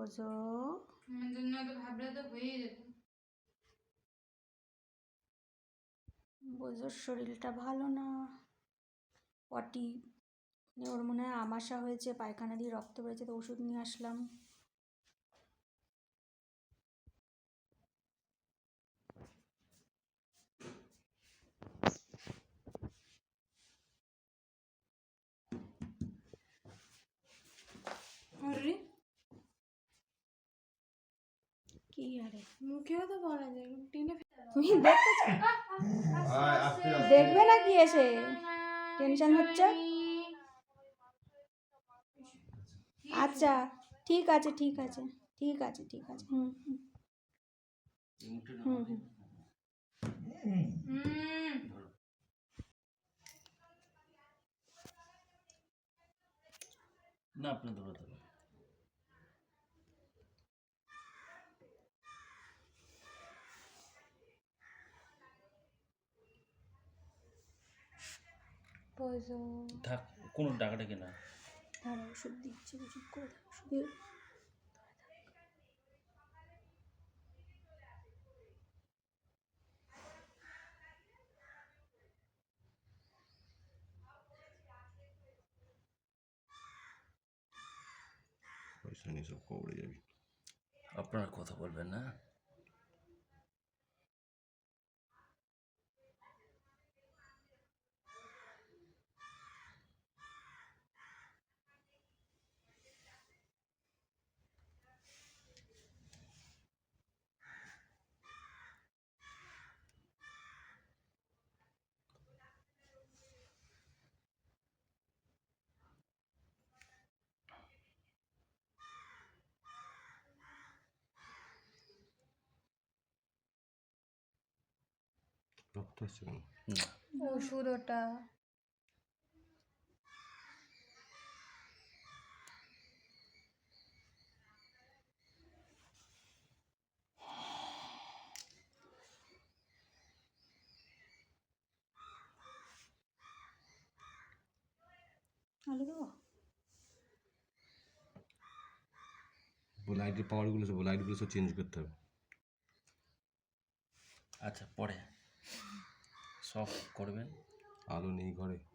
বোঝো বোঝোর শরীরটা ভালো না। পটি ওর মনে হয় আমাশা হয়েছে পায়খানা দিয়ে রক্ত বেরোচ্ছে তো ওষুধ নিয়ে আসলাম আরে কি আরে? মুখেও তো বলা যায় টেনে তুমি দেখতে দেখবে না কি এসে? টেনশন হচ্ছে? আচ্ছা ঠিক আছে ঠিক আছে ঠিক আছে ঠিক আছে। হুম হুম। হুম হুম। হুম না আপনি ধরে বোঝো থাক কোনো ডাকাডাকি না দাঁড়া ওষুধ দিচ্ছি ওষুধ করে দাও ওষুধ পয়সা নিয়ে সব কবরে যাবি। আপনারা কথা বলবেন না। রক্ত আসছে কেন? ওষুধ ওটা আলু দেবো? লাইটের পাওয়ারগুলো সব লাইটগুলো সব চেঞ্জ করতে হবে। আচ্ছা পরে। সব করবেন। আলো নেই ঘরে।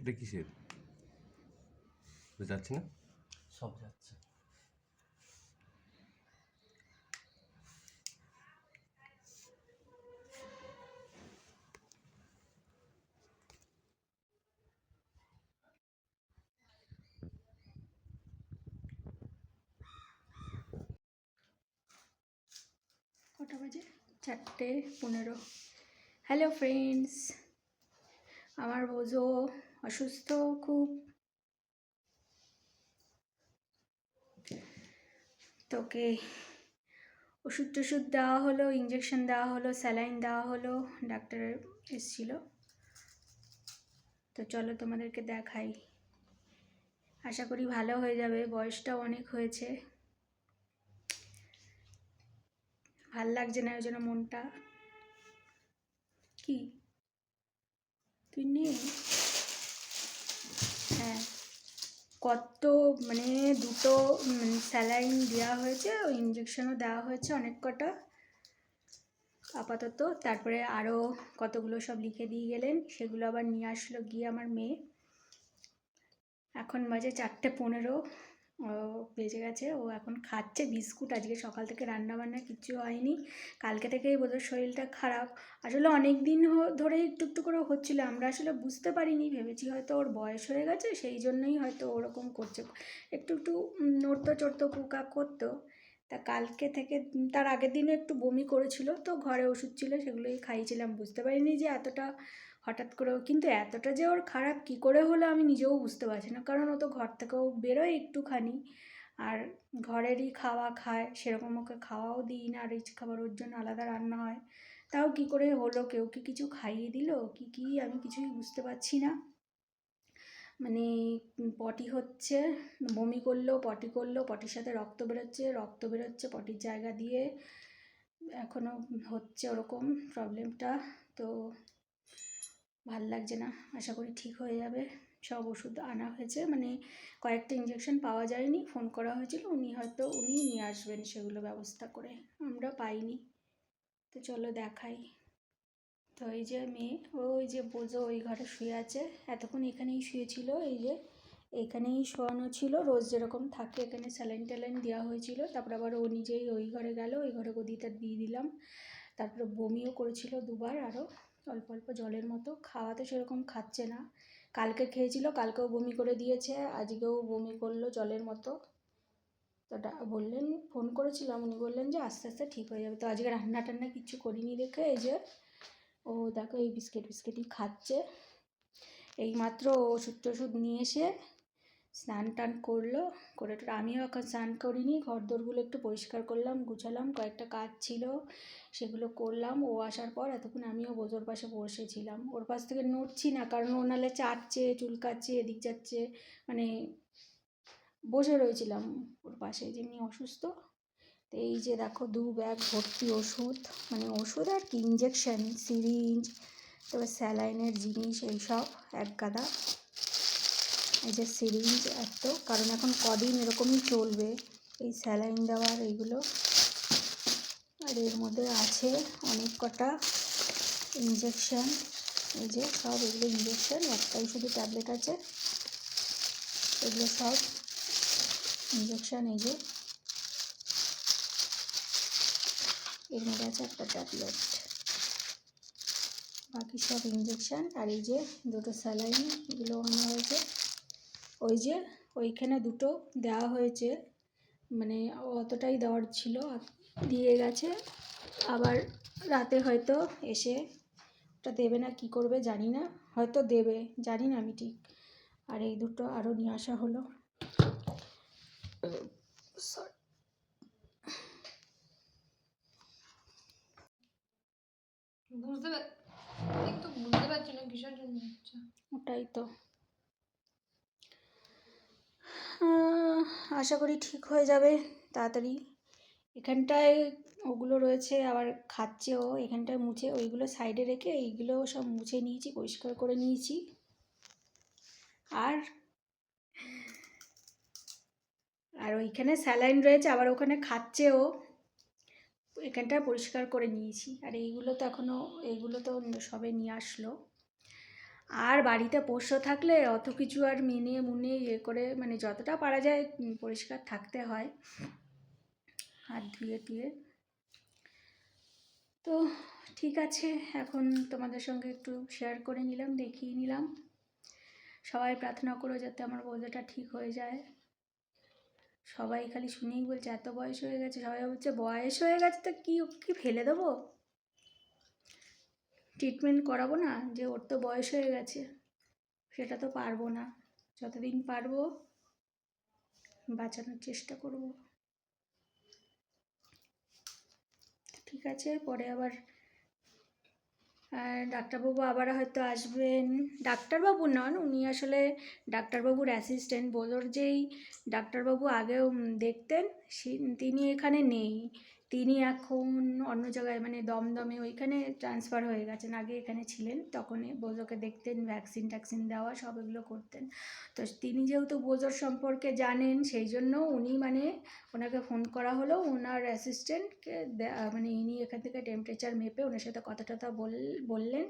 এটা কিসের? পারছি না? সব যাচ্ছে। কটা বাজে? চারটে পনেরো। হ্যালো ফ্রেন্ডস আমার বোঝো। অসুস্থ খুব। তোকে ওষুধ টষুধ দেওয়া হলো ইঞ্জেকশন দেওয়া হলো স্যালাইন দেওয়া হলো, ডাক্তার এসেছিল। তো চলো তোমাদেরকে দেখাই। আশা করি ভালো হয়ে যাবে, বয়সটাও অনেক হয়েছে। ভালো লাগছে না, ওই জন্য মনটা কি? তুই নেই? হ্যাঁ। কত মানে দুটো স্যালাইন দেওয়া হয়েছে ইঞ্জেকশনও দেওয়া হয়েছে অনেক কটা। আপাতত তারপরে আরও কতগুলো সব লিখে দিয়ে গেলেন, সেগুলো আবার নিয়ে আসলো গিয়ে আমার মেয়ে। এখন বাজে চারটে পনেরো। ও বেজে গেছে। ও এখন খাচ্ছে বিস্কুট। আজকে সকাল থেকে রান্না বান্না কিচ্ছু হয়নি। কালকে থেকেই বোধহয় শরীরটা খারাপ। আসলে অনেক দিন ধরেই একটু একটু করে হচ্ছিল। আমরা আসলে বুঝতে পারিনি। ভেবেছি হয়তো ওর বয়স হয়ে গেছে। সেই জন্যই হয়তো ওরকম করছে। একটু একটু নড়তো চড়তো, কুকা করতো। তা কালকে থেকে তার আগের দিনে একটু বমি করেছিল। তো ঘরে ওষুধ ছিল, সেগুলোই খাইয়েছিলাম। বুঝতে পারিনি যে এতটা হঠাৎ করে ও- কিন্তু এতটা যে ওর খারাপ, কী করে হলো আমি নিজেও বুঝতে পারছি না। কারণ ও তো ঘর থেকেও বেরোয় একটুখানি। আর ঘরেরই খাওয়া খায়, সেরকম ওকে খাওয়াও দিই না। রিচ খাবার ওর জন্য আলাদা রান্না হয়। তাও কী করে হলো? কেউ কি কিছু খাইয়ে দিল? কি কি? আমি কিছুই বুঝতে পারছি না। মানে পটি হচ্ছে, বমি করল, পটি করল, পটির সাথে রক্ত বেরোচ্ছে রক্ত বেরোচ্ছে পটির জায়গা দিয়ে। এখনও হচ্ছে ওরকম প্রবলেমটা। তো ভালো লাগছে না। আশা করি ঠিক হয়ে যাবে। সব ওষুধ আনা হয়েছে। মানে কয়েকটা ইঞ্জেকশন পাওয়া যায়নি। ফোন করা হয়েছিল। উনি হয়তো উনি নিয়ে আসবেন সেগুলো ব্যবস্থা করে। আমরা পাইনি। তো চলো দেখাই। তো এই যে মেয়ে ওই যে বোঝো ওই ঘরে শুয়ে আছে। এতক্ষণ এখানেই শুয়েছিল। এই যে এখানেই শোয়ানো ছিল। রোজ যেরকম থাকে এখানে স্যালাইন ট্যালাইন দেওয়া হয়েছিল। তারপর আবার ও নিজেই ওই ঘরে গেল। ওই ঘরে গদিটা দিয়ে দিলাম। তারপরে বমিও করেছিল দুবার আরও। অল্প অল্প জলের মতো। খাওয়া তো সেরকম খাচ্ছে না। কালকে খেয়েছিল, কালকেও বমি করে দিয়েছে, আজকেও বমি করল জলের মতো। তো বললেন, ফোন করেছিলাম, উনি বললেন যে আস্তে আস্তে ঠিক হয়ে যাবে। তো আজকে রান্না টান্না কিছু করিনি দেখে, এই যে ও দেখো এই বিস্কিট, বিস্কিটই খাচ্ছে। এইমাত্র ওষুধ টষুধ নিয়ে এসে স্নান টান করল, করে টোরে আমিও এখন স্নান করিনি ঘর দোরগুলো একটু পরিষ্কার করলাম, গুছালাম, কয়েকটা কাজ ছিল, সেগুলো করলাম, ও আসার পর এতক্ষণ আমিও বোঝোর পাশে বসেছিলাম। ওর পাশ থেকে নড়ছি না, কারণ ও নাহলে চাটছে, চুলকাচ্ছে, এদিক যাচ্ছে মানে বসে রয়েছিলাম ওর পাশে, যেমনি অসুস্থ। তো এই যে দেখো, দু ব্যাগ ভর্তি ওষুধ মানে ওষুধ আর কি ইঞ্জেকশন সিরিঞ্জ তারপর স্যালাইনের জিনিস, এইসব, এক গাদা। এই যে সিরিঞ্জ এত, কারণ এখন কদিন এরকমই চলবে, এই স্যালাইন দেওয়ার এইগুলো। আর এর মধ্যে আছে অনেক কটা ইঞ্জেকশন এই যে সব এগুলো ইঞ্জেকশান একটাই শুধু ট্যাবলেট আছে। এগুলো সব ইঞ্জেকশান এই যে। এর মধ্যে আছে একটা ট্যাবলেট বাকি সব ইঞ্জেকশান আর এই যে দুটো স্যালাইন এগুলো আনা হয়েছে। ওই যে ওইখানে দুটো দেওয়া হয়েছে। মানে অতটাই দেওয়ার ছিল দিয়ে গেছে। আবার রাতে হয়তো এসে ওটা দেবে না কি করবে জানি না। হয়তো দেবে জানি না আমি ঠিক। আর এই দুটো আরও নিয়ে আসা হলো. বুঝতে বুঝতে পারছি না কিসের জন্য ওটাই তো। আশা করি ঠিক হয়ে যাবে তাড়াতাড়ি। এখানটায় ওগুলো রয়েছে, আবার খাচ্ছে ও। এখানটায় মুছে, ওইগুলো সাইডে রেখে এইগুলো সব মুছে নিয়েছি, পরিষ্কার করে নিয়েছি। আর আর ওইখানে স্যালাইন রয়েছে, আবার ওখানে খাচ্ছে ও। এখানটা পরিষ্কার করে নিয়েছি। আর এইগুলো তো এখনও এইগুলো তো সবে নিয়ে আসলো। আর বাড়িতে পোষ্য থাকলে অত কিছু আর মেনে মুনে ইয়ে করে মানে যতটা পারা যায় পরিষ্কার থাকতে হয়। হাত ধুয়ে টুয়ে। তো ঠিক আছে, এখন তোমাদের সঙ্গে একটু শেয়ার করে নিলাম, দেখিয়ে নিলাম। সবাই প্রার্থনা করো যাতে আমার বোঝাটা ঠিক হয়ে যায়। সবাই খালি শুনেই বলছে, এত বয়স হয়ে গেছে, সবাই বলছে বয়স হয়ে গেছে তো কি কি ফেলে দেবো? ট্রিটমেন্ট করাবো না, যে ওর তো বয়স হয়ে গেছে, সেটা তো পারব না। যতদিন পারব, বাঁচানোর চেষ্টা করব। ঠিক আছে, পরে আবার ডাক্তারবাবু আবার হয়তো আসবেন। ডাক্তারবাবু নন, উনি আসলে ডাক্তারবাবুর অ্যাসিস্ট্যান্ট বোলোর যেই ডাক্তারবাবু আগেও দেখতেন তিনি এখানে নেই। তিনি এখন অন্য জায়গায় মানে দমদমে ওইখানে ট্রান্সফার হয়ে গেছেন। আগে এখানে ছিলেন তখন বোজোকে দেখতেন ভ্যাকসিন ট্যাকসিন দেওয়া, সব এগুলো করতেন। তো তিনি যেহেতু বোজোর সম্পর্কে জানেন, সেই জন্য উনি মানে ওনাকে ফোন করা হলো। ওনার অ্যাসিস্ট্যান্টকে মানে ইনি এখান থেকে টেম্পারেচার মেপে ওনার সাথে কথা টথা বল, বললেন।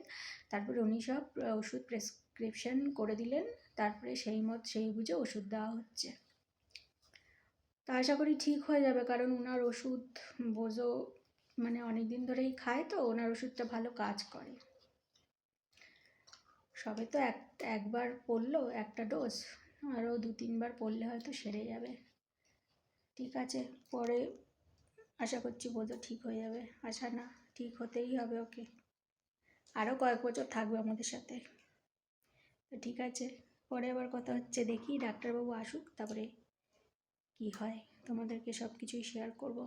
তারপরে উনি সব ওষুধ প্রেসক্রিপশন করে দিলেন। তারপরে সেই মত, সেই বুঝে ওষুধ দেওয়া হচ্ছে। তা আশা করি ঠিক হয়ে যাবে, কারণ ওনার ওষুধ বোঝো মানে অনেক দিন ধরেই খায় তো ওনার ওষুধটা ভালো কাজ করে। সবে তো এক, একবার পড়ল একটা ডোজ, আরও দু তিনবার পড়লে হয়তো সেরে যাবে। ঠিক আছে, পরে আশা করছি বোঝো ঠিক হয়ে যাবে। আশা না, ঠিক হতেই হবে ওকে। আরও কয়েক বছর থাকবে আমাদের সাথে। তো ঠিক আছে, পরে আবার কথা হচ্ছে, দেখি ডাক্তারবাবু আসুক, তারপরে কি হয়? তোমাদেরকে সব কিছুই শেয়ার করব।